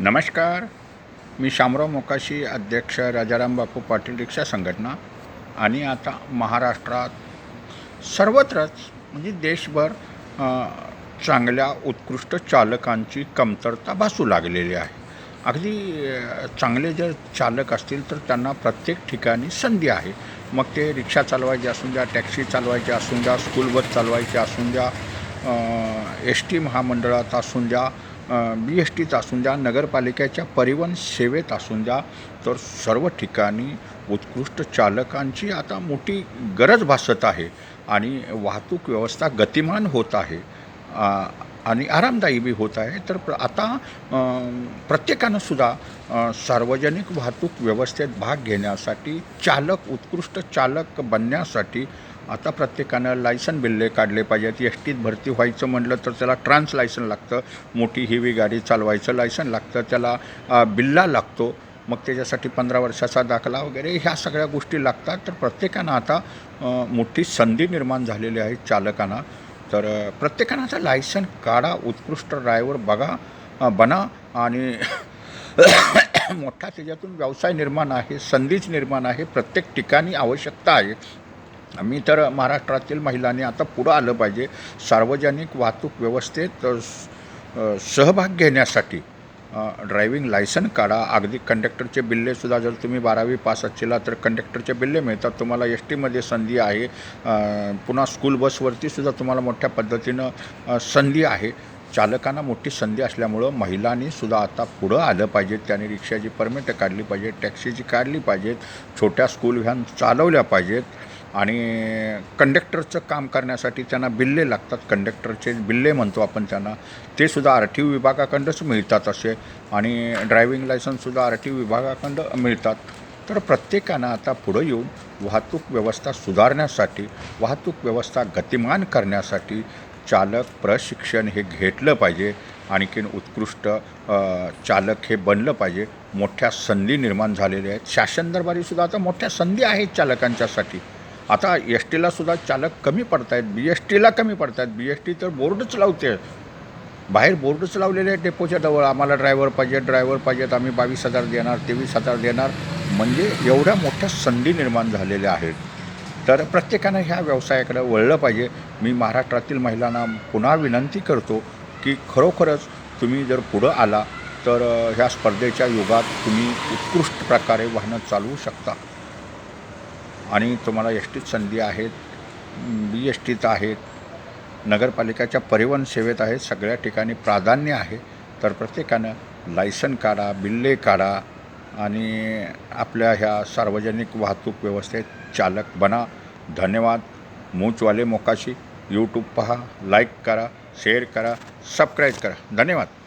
नमस्कार. मी शामराव मोकाशी अध्यक्ष राजाराम बापू पाटील रिक्षा संघटना आणि आता महाराष्ट्रात सर्वत्रच म्हणजे देशभर चांगल्या उत्कृष्ट चालकांची कमतरता भासू लागलेली आहे. अगदी चांगले जर चालक असतील तर त्यांना प्रत्येक ठिकाणी संधी आहे. मग ते रिक्षा चालवायचे असून द्या टॅक्सी चालवायचे असून द्या स्कूल बस चालवायचे असून द्या एस टी महामंडळात असून द्या बी एस टीत असून द्या नगरपालिकेच्या परिवहन सेवेत असून द्या तर सर्व ठिकाणी उत्कृष्ट चालकांची आता मोठी गरज भासत आहे आणि वाहतूक व्यवस्था गतिमान होत आहे आणि आरामदायी बी होत आहे. तर प्र आता प्रत्येकानंसुद्धा प्रत्येकानं सुद्धा सार्वजनिक वाहतूक व्यवस्थेत भाग घेण्यासाठी चालक उत्कृष्ट चालक बनण्यासाठी आता प्रत्येकानं लायसन बिल्ले काढले पाहिजेत. एस टीत भरती व्हायचं म्हटलं तर त्याला ट्रान्स लायसन लागतं. मोठी हेवी गाडी चालवायचं लायसन लागतं. त्याला बिल्ला लागतो. मग त्याच्यासाठी पंधरा वर्षाचा दाखला वगैरे ह्या सगळ्या गोष्टी लागतात. तर प्रत्येकानं आता मोठी संधी निर्माण झालेली आहे चालकांना. तर प्रत्येकानं आता लायसन काढा उत्कृष्ट ड्रायव्हर बघा बना आणि मोठा त्याच्यातून व्यवसाय निर्माण आहे संधीच निर्माण आहे. प्रत्येक ठिकाणी आवश्यकता आहे. मी तर महाराष्ट्रातील महिलांनी आता पुढं आलं पाहिजे. सार्वजनिक वाहतूक व्यवस्थेत सहभाग घेण्यासाठी ड्रायव्हिंग लायसन काढा. अगदी कंडक्टरचे बिल्लेसुद्धा जर तुम्ही बारावी पास असला तर कंडक्टरचे बिल्ले मिळतात. तुम्हाला एस टीमध्ये संधी आहे. पुन्हा स्कूल बसवरती सुद्धा तुम्हाला मोठ्या पद्धतीनं संधी आहे. चालकांना मोठी संधी असल्यामुळं महिलांनी सुद्धा आता पुढं आलं पाहिजेत त्याने रिक्षाची परमिट काढली पाहिजे टॅक्सीची काढली पाहिजेत छोट्या स्कूल व्हॅन चालवल्या पाहिजेत. आणि कंडक्टरचं काम करण्यासाठी त्यांना बिल्ले लागतात. कंडक्टरचे बिल्ले म्हणतो आपण त्यांना. ते सुद्धा आर टी विभागाकडंच मिळतात असे. आणि ड्रायव्हिंग लायसन्ससुद्धा आर टी विभागाकडं मिळतात. तर प्रत्येकानं आता पुढं येऊन वाहतूक व्यवस्था सुधारण्यासाठी वाहतूक व्यवस्था गतिमान करण्यासाठी चालक प्रशिक्षण हे घेतलं पाहिजे. आणखीन उत्कृष्ट चालक हे बनलं पाहिजे. मोठ्या संधी निर्माण झालेल्या आहेत. शासन दरबारीसुद्धा आता मोठ्या संधी आहेत चालकांच्यासाठी. आता एस टीला सुद्धा चालक कमी पडत आहेत बी एस टीला कमी पडत आहेत बी एस टी तर बोर्डच लावते. बाहेर बोर्डच लावलेले आहेत डेपोच्या जवळ. आम्हाला ड्रायव्हर पाहिजे ड्रायव्हर पाहिजेत. आम्ही बावीस हजार देणार तेवीस हजार देणार. म्हणजे एवढ्या मोठ्या संधी निर्माण झालेल्या आहेत. तर प्रत्येकानं ह्या व्यवसायाकडे वळलं पाहिजे. मी महाराष्ट्रातील महिलांना पुन्हा विनंती करतो की खरोखरच तुम्ही जर पुढं आला तर ह्या स्पर्धेच्या युगात तुम्ही उत्कृष्ट प्रकारे वाहनं चालवू शकता. आणि तुम्हाला एस टीत संधी आहेत बी एस टीत आहेत नगरपालिकेच्या परिवहन सेवेत आहेत सगळ्या ठिकाणी प्राधान्य आहे तर प्रत्येकानं लायसन काढा बिल्ले काढा आणि आपल्या ह्या सार्वजनिक वाहतूक व्यवस्थेत चालक बना. धन्यवाद. मूचवाले मोकाशी. यूट्यूब पहा लाईक करा शेअर करा सबस्क्राईब करा. धन्यवाद.